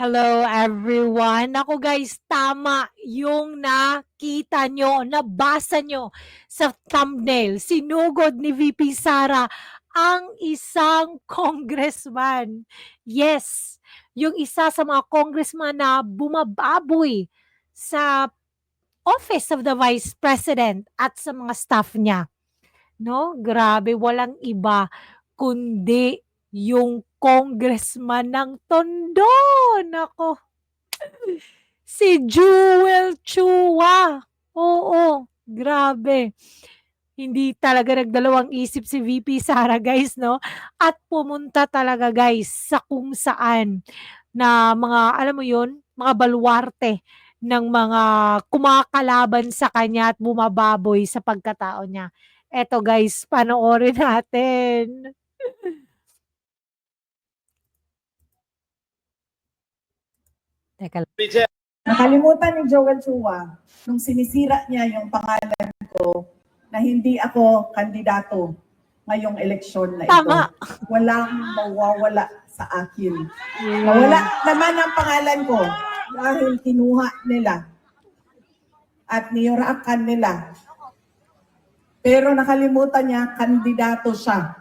Hello everyone. Ako guys, tama yung nakita nyo, nabasa nyo sa thumbnail. Sinugod ni VP Sara ang isang congressman. Yes, yung isa sa mga congressman na bumababoy sa office of the vice president at sa mga staff niya. No? Grabe, walang iba kundi yung congressman ng Tondo. Nako. Si Jewel Chua. Oo, grabe. Hindi talaga nagdalawang isip si VP Sara guys, no? At pumunta talaga guys sa kung saan na mga, alam mo yun, mga baluarte ng mga kumakalaban sa kanya at bumababoy sa pagkatao niya. Eto guys, panoorin natin. Teka lang. Nakalimutan ni Joel Chua nung sinisira niya yung pangalan ko na hindi ako kandidato ngayong eleksyon na ito. Tama. Walang mawawala sa akin. Nawala naman ang pangalan ko dahil kinuha nila at niyurakan nila. Pero nakalimutan niya, kandidato siya.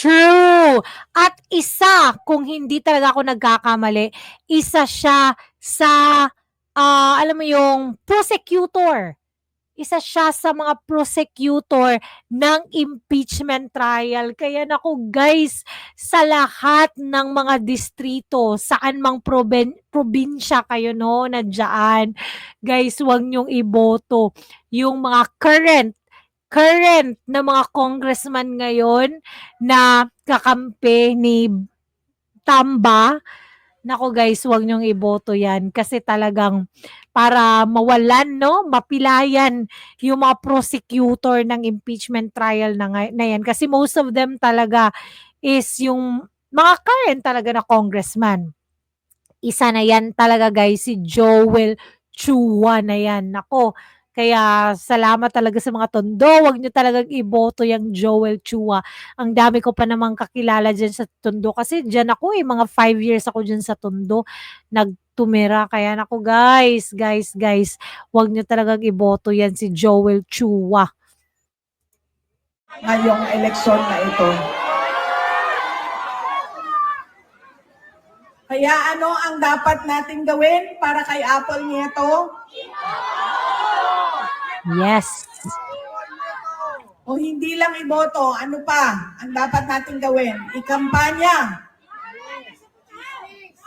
True. At isa, kung hindi talaga ako nagkakamali, isa siya sa, ah, alam mo yung prosecutor. Isa siya sa mga prosecutor ng impeachment trial. Kaya naku guys, sa lahat ng mga distrito, saan mang proben, probinsya kayo no, nandiyan, guys, huwag niyong iboto yung mga current current na mga congressman ngayon na kakampi ni Tamba, nako guys, huwag niyong iboto yan kasi talagang para mawalan, no, mapilayan yung mga prosecutor ng impeachment trial na, na yan. Kasi most of them talaga is yung mga current talaga na congressman. Isa na yan talaga guys, si Joel Chua na yan. Nako, kaya salamat talaga sa mga tondo. Huwag nyo talagang iboto yung Joel Chua. Ang dami ko pa namang kakilala dyan sa tondo. Kasi dyan ako eh, mga 5 years ako dyan sa tondo. Nagtumira. Kaya nako guys, guys, guys. Huwag nyo talagang iboto yan si Joel Chua. ngayong eleksyon na ito. Kaya ano ang dapat nating gawin para kay Apple Nieto? Yes. O hindi lang iboto, ano pa ang dapat nating gawin? Ikampanya.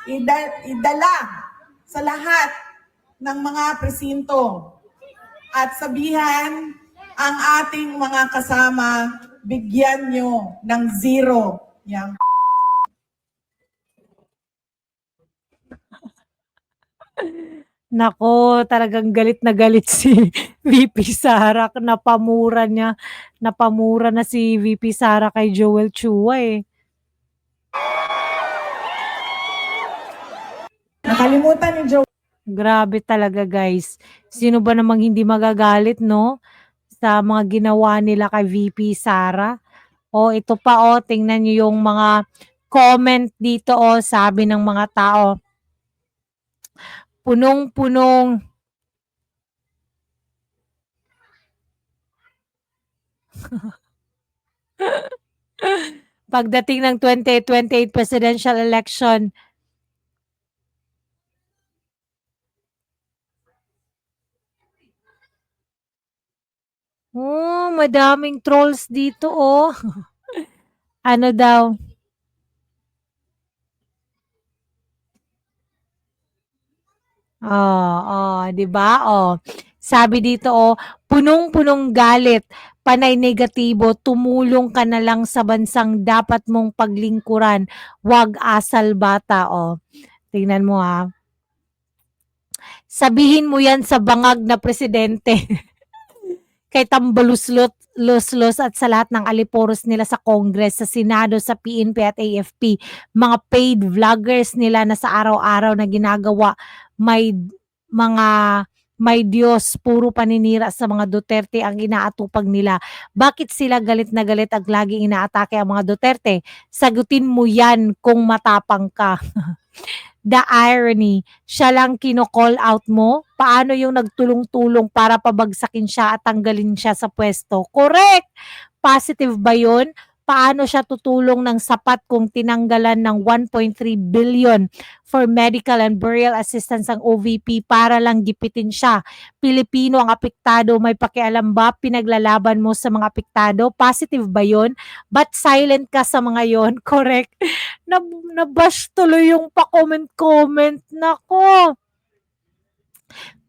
Ida- idala sa lahat ng mga presinto at sabihan ang ating mga kasama, bigyan nyo ng zero yang Nako, talagang galit na galit si VP Sara. Napamura niya. Napamura na si VP Sara kay Joel Chua eh. Nakalimutan ni Joe Grabe talaga guys. Sino ba namang hindi magagalit no? Sa mga ginawa nila kay VP Sara. O ito pa o, tingnan niyo yung mga comment dito o, sabi ng mga tao. Punong-punong pagdating ng 2028 presidential election, Oh, madaming trolls dito, oh. ano daw? Oh, oh, 'di ba? Oh. Sabi dito, oh, punong-punong galit, panay negatibo, tumulong ka na lang sa bansang dapat mong paglingkuran, wag asal bata, oh. Tingnan mo ha. Sabihin mo 'yan sa bangag na presidente. kay tambaluslot luslos at sa lahat ng aliporos nila sa Congress, sa Senado, sa PNP at AFP, mga paid vloggers nila na sa araw-araw na ginagawa, may mga may Diyos, puro paninira sa mga Duterte ang inaatupag nila. Bakit sila galit na galit at laging inaatake ang mga Duterte? Sagutin mo yan kung matapang ka. The irony, siya lang kino-call out mo? Paano yung nagtulong-tulong para pabagsakin siya at tanggalin siya sa pwesto? Correct! Positive ba yun? Paano siya tutulong ng sapat kung tinanggalan ng 1.3 billion for medical and burial assistance ang OVP para lang gipitin siya? Pilipino ang apektado, may pakialam ba? Pinaglalaban mo sa mga apektado? Positive ba yun? But silent ka sa mga yon Correct? Nab nabash tuloy yung pa-comment-comment. Nako!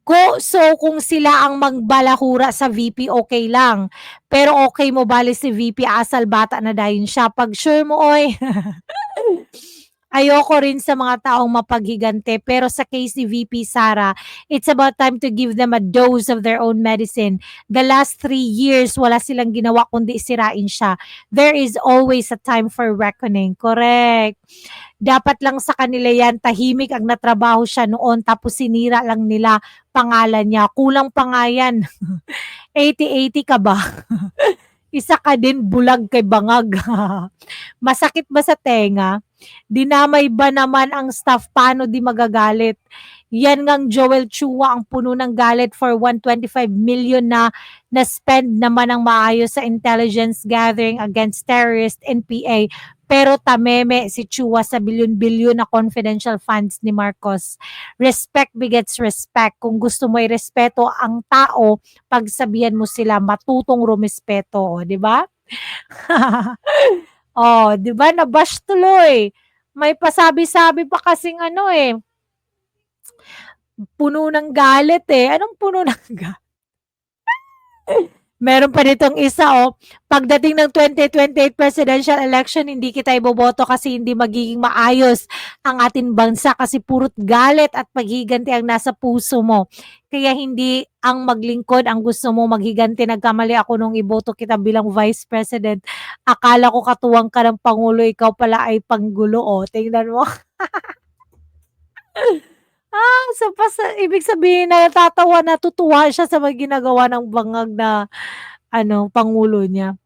Ko, so kung sila ang magbalahura sa VP, okay lang. Pero okay mo bali si VP, asal bata na dahin siya. Pag sure mo, oy. Ayoko rin sa mga taong mapaghigante. Pero sa case ni VP Sara, it's about time to give them a dose of their own medicine. The last three years, wala silang ginawa kundi sirain siya. There is always a time for reckoning. Correct. Dapat lang sa kanila yan, tahimik ang natrabaho siya noon tapos sinira lang nila pangalan niya. Kulang pa nga yan. 80-80 ka ba? Isa ka din bulag kay bangag. Masakit ba sa tenga? Dinamay ba naman ang staff? Paano di magagalit? Yan ngang Joel Chua ang puno ng galit for 125 million na na-spend naman ang maayos sa intelligence gathering against terrorist NPA. Pero tameme si Chua sa bilyon-bilyon na confidential funds ni Marcos. Respect begets respect. Kung gusto mo i-respeto ang tao, pagsabihan mo sila matutong rumispeto, o, di ba? oh, di ba? Nabash tuloy. May pasabi-sabi pa kasing ano eh. Puno ng galit eh. Anong puno ng galit? Meron pa ditong isa oh. Pagdating ng 2028 presidential election, hindi kita iboboto kasi hindi magiging maayos ang ating bansa kasi purot galit at paghiganti ang nasa puso mo. Kaya hindi ang maglingkod ang gusto mo maghiganti. Nagkamali ako nung iboto kita bilang vice president. Akala ko katuwang ka ng pangulo, ikaw pala ay panggulo. Oh, tingnan mo. ah, so pas, ibig sabihin na natatawa, natutuwa siya sa mga ginagawa ng bangag na ano, pangulo niya.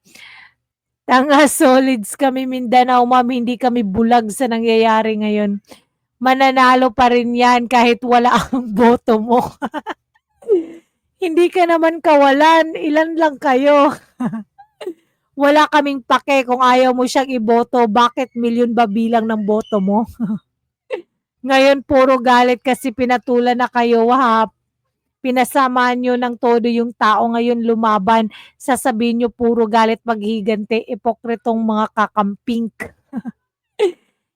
Tanga solids kami Mindanao, ma'am, hindi kami bulag sa nangyayari ngayon. Mananalo pa rin yan kahit wala ang boto mo. hindi ka naman kawalan, ilan lang kayo. wala kaming pake kung ayaw mo siyang iboto, bakit milyon ba bilang ng boto mo? Ngayon puro galit kasi pinatulan na kayo, ha? Pinasamahan nyo ng todo yung tao ngayon lumaban. Sasabihin nyo puro galit maghigante, ipokritong mga kakampink.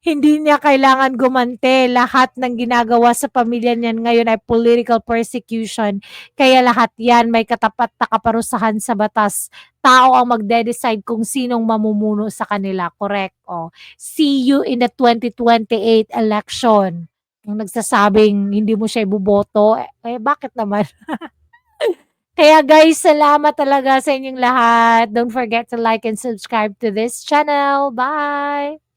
Hindi niya kailangan gumante. Lahat ng ginagawa sa pamilya niyan ngayon ay political persecution. Kaya lahat yan may katapat na kaparusahan sa batas. Tao ang magde-decide kung sinong mamumuno sa kanila. Correct. Oh. See you in the 2028 election. Yung nagsasabing hindi mo siya ibuboto, eh, eh bakit naman? Kaya guys, salamat talaga sa inyong lahat. Don't forget to like and subscribe to this channel. Bye!